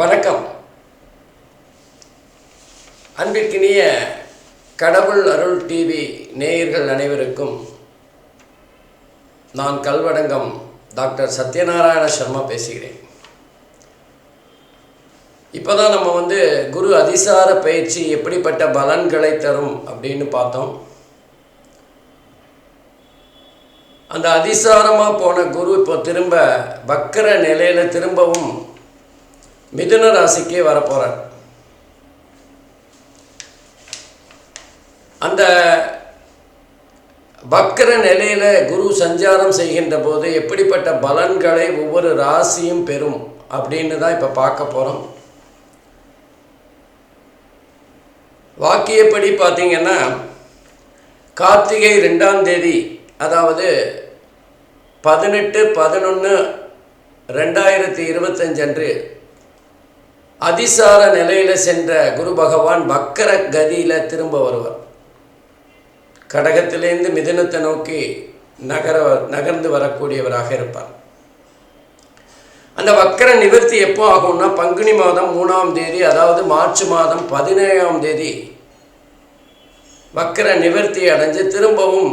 வணக்கம். அன்பிற்கினிய கடவுள் அருள் டிவி நேயர்கள் அனைவருக்கும் நான் கல்வடங்கம் டாக்டர் சத்யநாராயண சர்மா பேசுகிறேன். இப்போ தான் நம்ம வந்து குரு அதிசார பயிற்சி எப்படிப்பட்ட பலன்களை தரும் அப்படின்னு பார்த்தோம். அந்த அதிசாரமாக போன குரு இப்போ திரும்ப வக்கர நிலையில் திரும்பவும் மிதுன ராசிக்கே வரப்போகிறார் அந்த வக்கர நிலையில் குரு சஞ்சாரம் செய்கின்ற போது எப்படிப்பட்ட பலன்களை ஒவ்வொரு ராசியும் பெறும் அப்படின்னு தான் இப்போ பார்க்க போகிறோம் வாக்கியப்படி பார்த்திங்கன்னா கார்த்திகை ரெண்டாம் தேதி அதாவது பதினெட்டு பதினொன்று ரெண்டாயிரத்தி இருபத்தஞ்சு அன்று அதிசார நிலையில் சென்ற குரு பகவான் வக்கர கதியில் திரும்ப வருவார். கடகத்திலேருந்து மிதனத்தை நோக்கி நகர நகர்ந்து வரக்கூடியவராக இருப்பார். அந்த வக்கர நிவர்த்தி எப்போ ஆகும்னா பங்குனி மாதம் மூணாம் தேதி அதாவது மார்ச் மாதம் பதினேழாம் தேதி வக்கர நிவர்த்தி அடைஞ்சு திரும்பவும்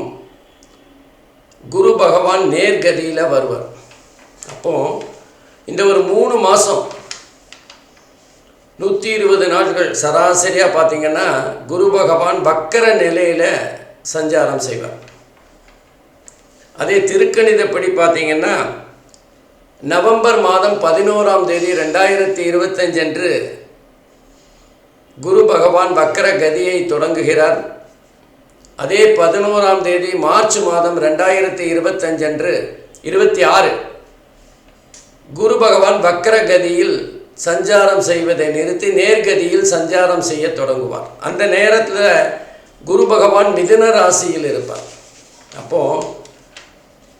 குரு பகவான் நேர்கதியில் வருவார். அப்போ இந்த ஒரு மூணு மாதம் நூற்றி இருபது நாட்கள் சராசரியாக பார்த்தீங்கன்னா குரு பகவான் வக்கர நிலையில் சஞ்சாரம் செய்வார். அதே திருக்கணிதப்படி பார்த்தீங்கன்னா நவம்பர் மாதம் பதினோராம் தேதி ரெண்டாயிரத்தி இருபத்தஞ்சு அன்று குரு பகவான் வக்கர கதியை தொடங்குகிறார். அதே பதினோராம் தேதி மார்ச் மாதம் ரெண்டாயிரத்தி இருபத்தஞ்சு அன்று இருபத்தி ஆறு குரு பகவான் வக்கர கதியில் சஞ்சாரம் செய்வதை நிறுத்தி நேர்கதியில் சஞ்சாரம் செய்ய தொடங்குவார். அந்த நேரத்தில் குரு பகவான் மிதுன ராசியில் இருப்பார். அப்போது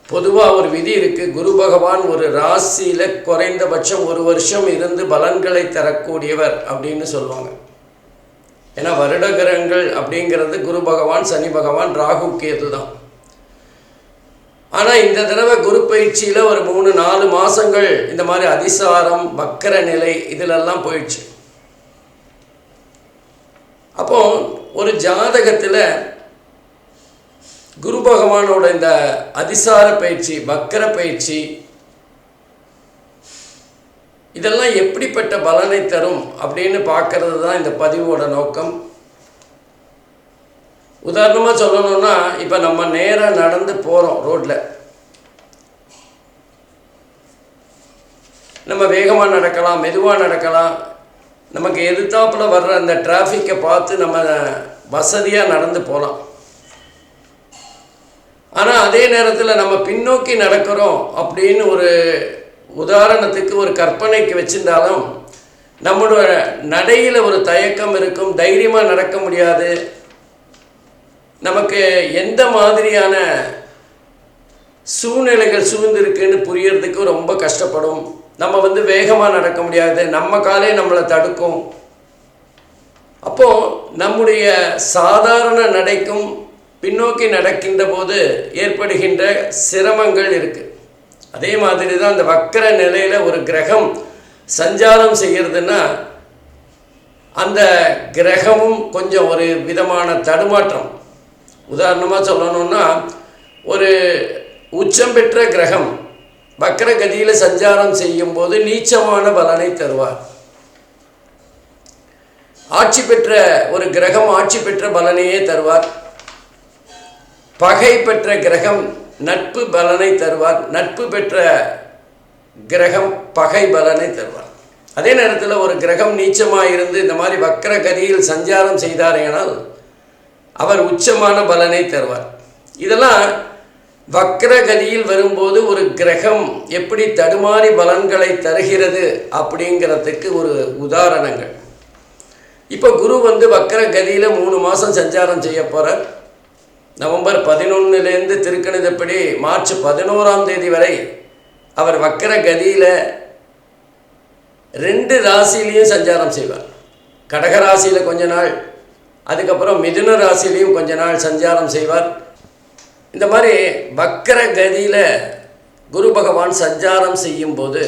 பொதுவாக ஒரு விதி இருக்குது குரு பகவான் ஒரு ராசியில் குறைந்தபட்சம் ஒரு வருஷம் இருந்து பலன்களை தரக்கூடியவர் அப்படின்னு சொல்லுவாங்க. ஏன்னா வருடகிரகங்கள் அப்படிங்கிறது குரு பகவான் சனி பகவான் ராகு கேது தான். ஆனால் இந்த தடவை குரு பயிற்சியில் ஒரு மூணு நாலு மாதங்கள் இந்த மாதிரி அதிசாரம் வக்கர நிலை இதிலெல்லாம் போயிடுச்சு. அப்போ ஒரு ஜாதகத்தில் குரு பகவானோட இந்த அதிசார பயிற்சி வக்கர பயிற்சி இதெல்லாம் எப்படிப்பட்ட பலனை தரும் அப்படின்னு பார்க்கறது தான் இந்த பதிவோட நோக்கம். உதாரணமாக சொல்லணும்னா இப்போ நம்ம நேராக நடந்து போகிறோம் ரோட்டில் நம்ம வேகமாக நடக்கலாம் மெதுவாக நடக்கலாம். நமக்கு எதிர்த்தாப்பில் வர்ற அந்த டிராஃபிக்கை பார்த்து நம்ம வசதியாக நடந்து போகலாம் ஆனால் அதே நேரத்தில் நம்ம பின்னோக்கி நடக்கிறோம் அப்படின்னு ஒரு உதாரணத்துக்கு ஒரு கற்பனைக்கு வச்சிருந்தாலும் நம்மளோட நடையில் ஒரு தயக்கம் இருக்கும் தைரியமாக நடக்க முடியாது. நமக்கு எந்த மாதிரியான சூழ்நிலைகள் சூழ்ந்திருக்குன்னு புரியறதுக்கு ரொம்ப கஷ்டப்படும். நம்ம வந்து வேகமாக நடக்க முடியாது. நம்ம காலே நம்மளை தடுக்கும். அப்போது நம்முடைய சாதாரண நடைக்கும் பின்னோக்கி நடக்கின்ற போது ஏற்படுகின்ற சிரமங்கள் இருக்குது அதே மாதிரி தான் அந்த வக்கர நிலையில் ஒரு கிரகம் சஞ்சாரம் செய்கிறதுனா அந்த கிரகமும் கொஞ்சம் ஒரு விதமான தடுமாற்றம். உதாரணமாக சொல்லணும்னா ஒரு உச்சம் பெற்ற கிரகம் வக்கரகதியில் சஞ்சாரம் செய்யும் போது நீச்சமான பலனை தருவார். ஆட்சி பெற்ற ஒரு கிரகம் ஆட்சி பெற்ற பலனையே தருவார். பகை பெற்ற கிரகம் நட்பு பலனை தருவார். நட்பு பெற்ற கிரகம் பகை பலனை தருவார். அதே நேரத்தில் ஒரு கிரகம் நீச்சமாக இருந்து இந்த மாதிரி வக்கர கதியில் சஞ்சாரம் செய்தாரேனால் அவர் உச்சமான பலனை தருவார். இதெல்லாம் வக்கர கதியில் வரும்போது ஒரு கிரகம் எப்படி தடுமாறி பலன்களை தருகிறது அப்படிங்கிறதுக்கு ஒரு உதாரணங்கள். இப்போ குரு வந்து வக்கர கதியில் மூணு மாதம் சஞ்சாரம் செய்ய போகிறார் நவம்பர் பதினொன்னுலேருந்து திருக்கணிதப்படி மார்ச் பதினோராம் தேதி வரை அவர் வக்கர கதியில் ரெண்டு ராசிலையும் சஞ்சாரம் செய்வார். கடக ராசியில் கொஞ்ச நாள் அதுக்கப்புறம் மிதுன ராசிலையும் கொஞ்ச நாள் சஞ்சாரம் செய்வார். இந்த மாதிரி வக்கர கதியில் குரு பகவான் சஞ்சாரம் செய்யும்போது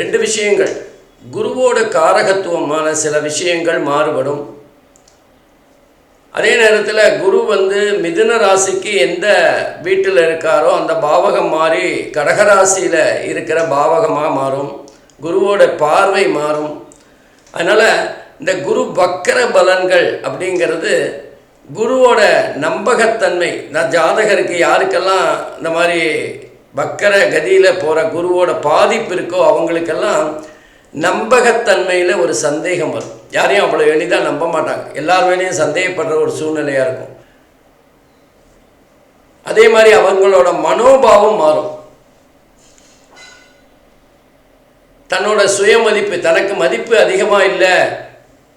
ரெண்டு விஷயங்கள். குருவோட காரகத்துவமான சில விஷயங்கள் மாறுபடும். அதே நேரத்தில் குரு வந்து மிதுன ராசிக்கு எந்த வீட்டில் இருக்காரோ அந்த பாவகம் மாறி கடகராசியில் இருக்கிற பாவகமாக மாறும். குருவோட பார்வை மாறும். அதனால் இந்த குரு வக்கர பலன்கள் அப்படிங்கிறது குருவோட நம்பகத்தன்மை. நான் ஜாதகருக்கு யாருக்கெல்லாம் இந்த மாதிரி வக்கர கதியில் போகிற குருவோட பாதிப்பு இருக்கோ அவங்களுக்கெல்லாம் நம்பகத்தன்மையில் ஒரு சந்தேகம் வரும். யாரையும் அவ்வளோ எளிதாக நம்ப மாட்டாங்க. எல்லார் மேலேயும் சந்தேகப்படுற ஒரு சூழ்நிலையாக இருக்கும். அதே மாதிரி அவங்களோட மனோபாவம் மாறும். தன்னோட சுயமதிப்பு தனக்கு மதிப்பு அதிகமாக இல்லை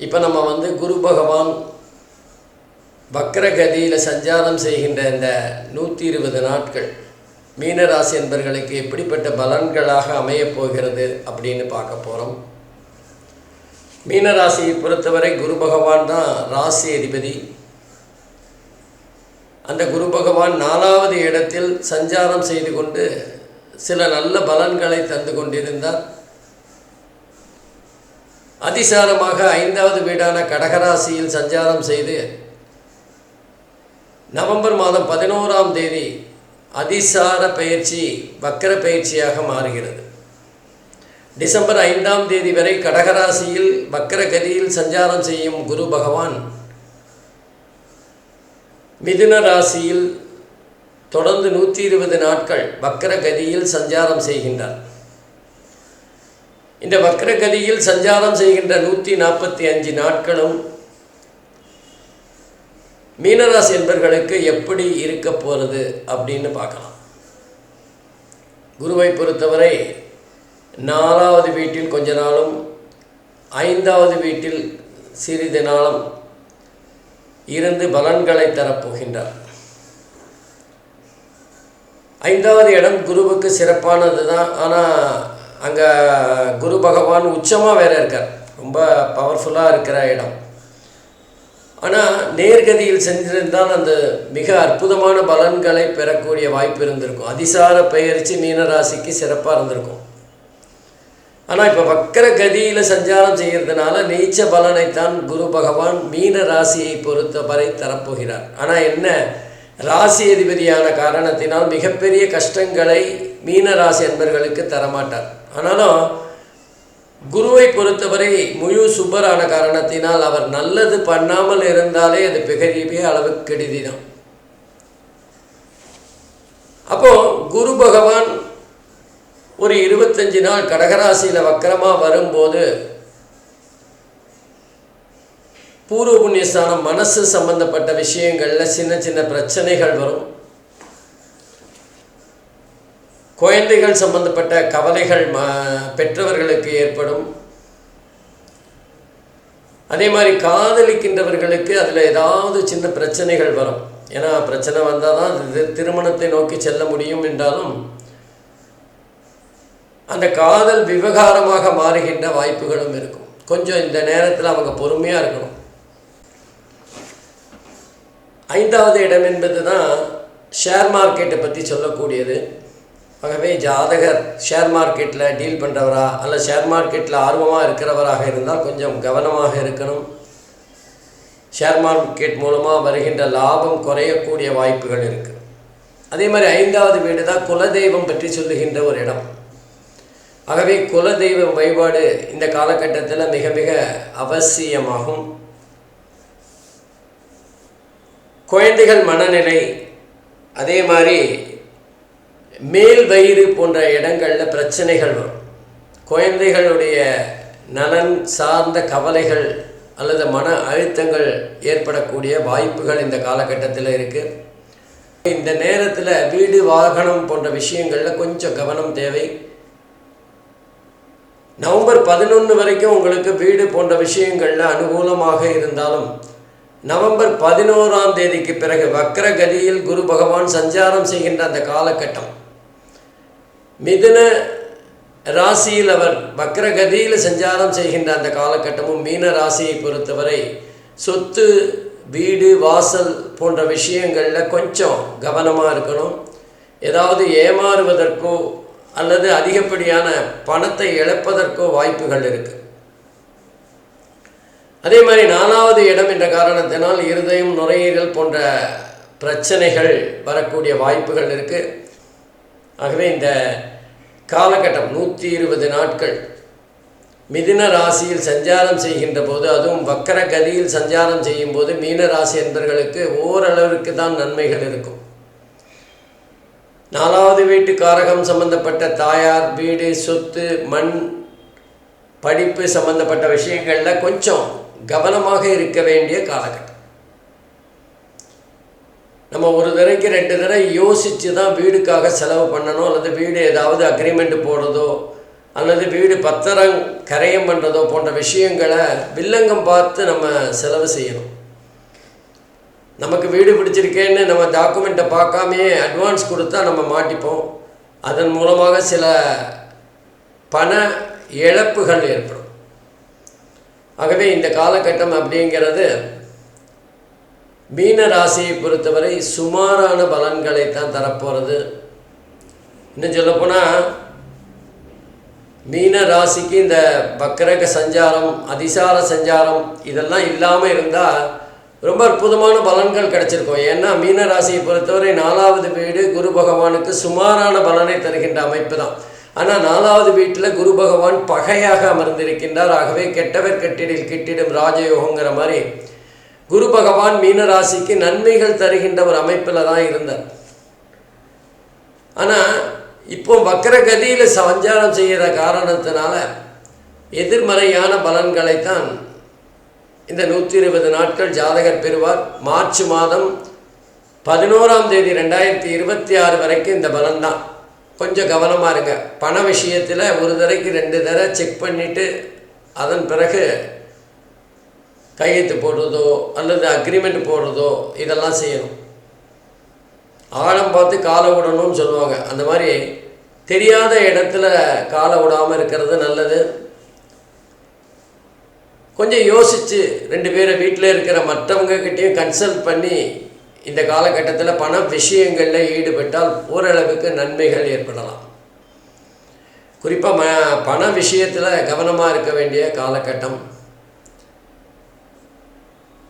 இப்போ நம்ம வந்து குரு பகவான் வக்ரகதியில் சஞ்சாரம் செய்கின்ற இந்த நூற்றி இருபது நாட்கள் மீனராசி என்பர்களுக்கு எப்படிப்பட்ட பலன்களாக அமையப் போகிறது அப்படின்னு பார்க்க போகிறோம் மீனராசியை பொறுத்தவரை குரு பகவான் தான் ராசி அதிபதி. அந்த குரு பகவான் நாலாவது இடத்தில் சஞ்சாரம் செய்து கொண்டு சில நல்ல பலன்களை தந்து கொண்டிருந்தார். அதிசாரமாக ஐந்தாவது வீடான கடகராசியில் சஞ்சாரம் செய்து நவம்பர் மாதம் பதினோராம் தேதி அதிசார பயிற்சி வக்கர பயிற்சியாக மாறுகிறது. டிசம்பர் ஐந்தாம் தேதி வரை கடகராசியில் வக்கர கதியில் சஞ்சாரம் செய்யும் குரு பகவான் மிதுன ராசியில் தொடர்ந்து நூற்றி இருபது நாட்கள் வக்கர கதியில் சஞ்சாரம் செய்கின்றார். இந்த வக்ரகதியில் சஞ்சாரம் செய்கின்ற நூற்றி நாற்பத்தி அஞ்சு நாட்களும் மீனராசி என்பர்களுக்கு எப்படி இருக்க போகிறது அப்படின்னு பார்க்கலாம். குருவை பொறுத்தவரை நாலாவது வீட்டில் கொஞ்ச நாளும் ஐந்தாவது வீட்டில் சிறிது நாளும் இருந்து பலன்களை தரப்போகின்றார். ஐந்தாவது இடம் குருவுக்கு சிறப்பானது தான் ஆனால் அங்கே குரு பகவான் உச்சமாக வேற இருக்கார். ரொம்ப பவர்ஃபுல்லாக இருக்கிற இடம். ஆனால் நேர்கதியில் சென்றிருந்தால் அந்த மிக அற்புதமான பலன்களை பெறக்கூடிய வாய்ப்பு இருந்திருக்கும். அதிசார பெயர்ச்சி மீனராசிக்கு சிறப்பாக இருந்திருக்கும். ஆனால் இப்போ வக்கர கதியில் சஞ்சாரம் செய்கிறதுனால நீச்ச பலனைத்தான் குரு பகவான் மீன ராசியை பொறுத்தவரை தரப்போகிறார். ஆனால் என்ன? ராசி அதிபதியான காரணத்தினால் மிகப்பெரிய கஷ்டங்களை மீன ராசி என்பர்களுக்கு தரமாட்டார். ஆனாலும் குருவை பொறுத்தவரை முழு சுபரான காரணத்தினால் அவர் நல்லது பண்ணாமல் இருந்தாலே அது மிகப்பெரிய அளவுக்கு கெடுதி தான் அப்போ குரு பகவான் ஒரு இருபத்தஞ்சு நாள் கடகராசியில் வக்கரமாக வரும்போது பூர்வ புண்ணியஸ்தானம் மனசு சம்பந்தப்பட்ட விஷயங்களில் சின்ன சின்ன பிரச்சனைகள் வரும். குழந்தைகள் சம்பந்தப்பட்ட கவலைகள் ம பெற்றவர்களுக்கு ஏற்படும். அதே மாதிரி காதலிக்கின்றவர்களுக்கு அதில் ஏதாவது சின்ன பிரச்சனைகள் வரும். ஏன்னா பிரச்சனை வந்தால் தான் அது திருமணத்தை நோக்கி செல்ல முடியும் என்றாலும் அந்த காதல் விவகாரமாக மாறுகின்ற வாய்ப்புகளும் இருக்கும். கொஞ்சம் இந்த நேரத்தில் அவங்க பொறுமையாக இருக்கணும். ஐந்தாவது இடம் என்பது தான் ஷேர் மார்க்கெட்டை பற்றி சொல்லக்கூடியது. ஆகவே ஜாதகர் ஷேர் மார்க்கெட்டில் டீல் பண்ணுறவரா அல்ல ஷேர் மார்க்கெட்டில் ஆர்வமாக இருக்கிறவராக இருந்தால் கொஞ்சம் கவனமாக இருக்கணும். ஷேர் மார்க்கெட் மூலமாக வருகின்ற லாபம் குறையக்கூடிய வாய்ப்புகள் இருக்குது அதே மாதிரி ஐந்தாவது வீடு தான் குலதெய்வம் பற்றி சொல்லுகின்ற ஒரு இடம். ஆகவே குலதெய்வ வழிபாடு இந்த காலகட்டத்தில் மிக மிக அவசியமாகும். குழந்தைகள் மனநிலை அதே மாதிரி மேல் வயிறு போன்ற இடங்களில் பிரச்சனைகள் வரும். குழந்தைகளுடைய நலன் சார்ந்த கவலைகள் அல்லது மன அழுத்தங்கள் ஏற்படக்கூடிய வாய்ப்புகள் இந்த காலகட்டத்தில் இருக்குது இந்த நேரத்தில் வீடு வாகனம் போன்ற விஷயங்களில் கொஞ்சம் கவனம் தேவை. நவம்பர் பதினொன்று வரைக்கும் உங்களுக்கு வீடு போன்ற விஷயங்களில் அனுகூலமாக இருந்தாலும் நவம்பர் பதினோராம் தேதிக்கு பிறகு வக்கரகதியில் குரு பகவான் சஞ்சாரம் செய்கின்ற அந்த காலகட்டம். மிதுன ராசியில் அவர் வக்கரகதியில் சஞ்சாரம் செய்கின்ற அந்த காலகட்டமும் மீன ராசியை பொறுத்தவரை சொத்து வீடு வாசல் போன்ற விஷயங்களில் கொஞ்சம் கவனமாக இருக்கணும். ஏதாவது ஏமாறுவதற்கோ அல்லது அதிகப்படியான பணத்தை இழப்பதற்கோ வாய்ப்புகள் இருக்குது அதே மாதிரி நாலாவது இடம் என்ற காரணத்தினால் இருதயம் நுரையீரல் போன்ற பிரச்சனைகள் வரக்கூடிய வாய்ப்புகள் இருக்குது ஆகவே இந்த காலகட்டம் நூற்றி இருபது நாட்கள் மிதின ராசியில் சஞ்சாரம் செய்கின்ற போது அதுவும் வக்கர கதியில் சஞ்சாரம் செய்யும் போது மீன ராசி என்பர்களுக்கு ஓரளவிற்கு தான் நன்மைகள் இருக்கும். நாலாவது வீட்டு காரகம் சம்பந்தப்பட்ட தாயார் வீடு சொத்து மண் படிப்பு சம்பந்தப்பட்ட விஷயங்களில் கொஞ்சம் கவனமாக இருக்க வேண்டிய காலகட்டம். நம்ம ஒரு தடவைக்கு ரெண்டு தடவை யோசித்து தான் வீடுக்காக செலவு பண்ணணும் அல்லது வீடு ஏதாவது அக்ரிமெண்ட் போடுறதோ அல்லது வீடு பத்திரம் கரையம் பண்ணுறதோ போன்ற விஷயங்களை வில்லங்கம் பார்த்து நம்ம செலவு செய்யணும். நமக்கு வீடு பிடிச்சிருக்கேன்னு நம்ம டாக்குமெண்ட்டை பார்க்காமையே அட்வான்ஸ் கொடுத்தா நம்ம மாட்டிப்போம். அதன் மூலமாக சில பண இழப்புகள் ஏற்படும். ஆகவே இந்த காலகட்டம் அப்படிங்கிறது மீன ராசியை பொறுத்தவரை சுமாரான பலன்களை தான் தரப்போகிறது இன்னும் சொல்லப்போனால் மீன ராசிக்கு இந்த வக்கரக சஞ்சாரம் அதிசார சஞ்சாரம் இதெல்லாம் இல்லாமல் இருந்தால் ரொம்ப அற்புதமான பலன்கள் கிடச்சிருக்கும். ஏன்னா மீன ராசியை பொறுத்தவரை நாலாவது வீடு குரு பகவானுக்கு சுமாரான பலனை தருகின்ற அமைப்பு தான். ஆனால் நாலாவது வீட்டில் குரு பகவான் பகையாக அமர்ந்திருக்கின்றார். ஆகவே கெட்டவர் கெட்டிடில் கிட்டிடும் ராஜயோகங்கிற மாதிரி குரு பகவான் மீனராசிக்கு நன்மைகள் தருகின்ற ஒரு அமைப்பில் தான் இருந்தார். ஆனால் இப்போ வக்கரகதியில் சஞ்சாரம் செய்கிற காரணத்தினால எதிர்மறையான பலன்களைத்தான் இந்த நூற்றி இருபது நாட்கள் ஜாதகர் பெறுவார். மார்ச் மாதம் பதினோராம் தேதி ரெண்டாயிரத்தி இருபத்தி ஆறு வரைக்கும் இந்த பலன்தான். கொஞ்சம் கவனமாக இருங்க. பண விஷயத்தில் ஒரு தடவைக்கு ரெண்டு தடவை செக் பண்ணிவிட்டு அதன் பிறகு கையெழுத்து போடுறதோ அல்லது அக்ரிமெண்ட் போடுறதோ இதெல்லாம் செய்யணும். ஆழம் பார்த்து காலை விடணும்னு சொல்லுவாங்க. அந்த மாதிரி தெரியாத இடத்துல காலை விடாமல் இருக்கிறது நல்லது. கொஞ்சம் யோசித்து ரெண்டு பேரை வீட்டில் இருக்கிற மற்றவங்கக்கிட்டேயும் கன்சல்ட் பண்ணி இந்த காலகட்டத்தில் பண விஷயங்களில் ஈடுபட்டால் ஓரளவுக்கு நன்மைகள் ஏற்படலாம். குறிப்பாக ம பண விஷயத்தில் கவனமாக இருக்க வேண்டிய காலகட்டம்.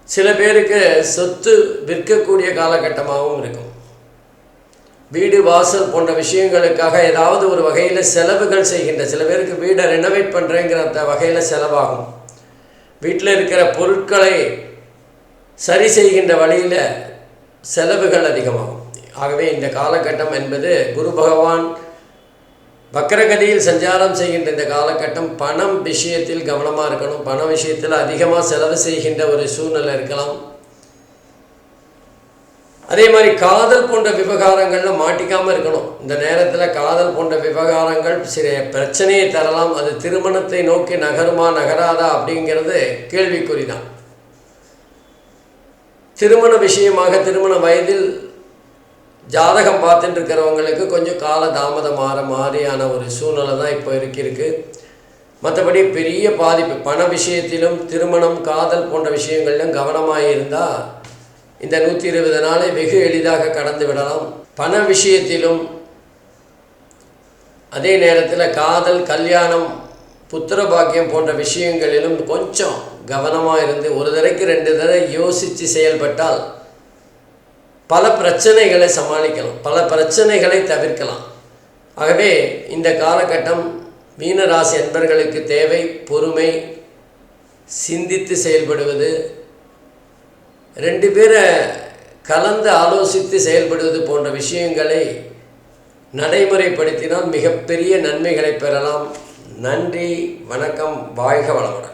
சில பேருக்கு சொத்து விற்கக்கூடிய காலகட்டமாகவும் இருக்கும். வீடு வாசல் போன்ற விஷயங்களுக்காக ஏதாவது ஒரு வகையில் செலவுகள் செய்கின்ற சில பேருக்கு வீடை ரெனோவேட் பண்ணுறேங்கிற அந்த வகையில் செலவாகும். வீட்டில் இருக்கிற பொருட்களை சரி செய்கின்ற வழியில் செலவுகள் அதிகமாகும். ஆகவே இந்த காலகட்டம் என்பது குரு பகவான் வக்கரகதியில் சஞ்சாரம் செய்கின்ற இந்த காலகட்டம் பணம் விஷயத்தில் கவனமாக இருக்கணும். பண விஷயத்தில் அதிகமாக செலவு செய்கின்ற ஒரு சூழ்நிலை இருக்கலாம். அதே மாதிரி காதல் போன்ற விவகாரங்களில் மாட்டிக்காமல் இருக்கணும். இந்த நேரத்தில் காதல் போன்ற விவகாரங்கள் சில பிரச்சனையை தரலாம். அது திருமணத்தை நோக்கி நகருமா நகராதா அப்படிங்கிறது கேள்விக்குறி தான் திருமண விஷயமாக திருமண வயதில் ஜாதகம் பார்த்துட்டு இருக்கிறவங்களுக்கு கொஞ்சம் கால தாமதம் மாற மாதிரியான ஒரு சூழ்நிலை தான் இப்போ இருக்கிருக்கு. மற்றபடி பெரிய பாதிப்பு பண விஷயத்திலும் திருமணம் காதல் போன்ற விஷயங்களிலும் கவனமாக இருந்தால் இந்த நூற்றி இருபது நாளை வெகு எளிதாக கடந்து விடலாம். பண விஷயத்திலும் அதே நேரத்தில் காதல் கல்யாணம் புத்திர பாக்கியம் போன்ற விஷயங்களிலும் கொஞ்சம் கவனமாக இருந்து ஒரு தடவைக்கு ரெண்டு தடவை யோசித்து செயல்பட்டால் பல பிரச்சனைகளை சமாளிக்கலாம். பல பிரச்சனைகளை தவிர்க்கலாம். ஆகவே இந்த காலகட்டம் மீனராசி அன்பர்களுக்கு தேவை பொறுமை சிந்தித்து செயல்படுவது. ரெண்டு பேரை கலந்து ஆலோசித்து செயல்படுவது போன்ற விஷயங்களை நடைமுறைப்படுத்தினால் மிகப்பெரிய நன்மைகளை பெறலாம். நன்றி வணக்கம் வாழ்க வளமுடன்.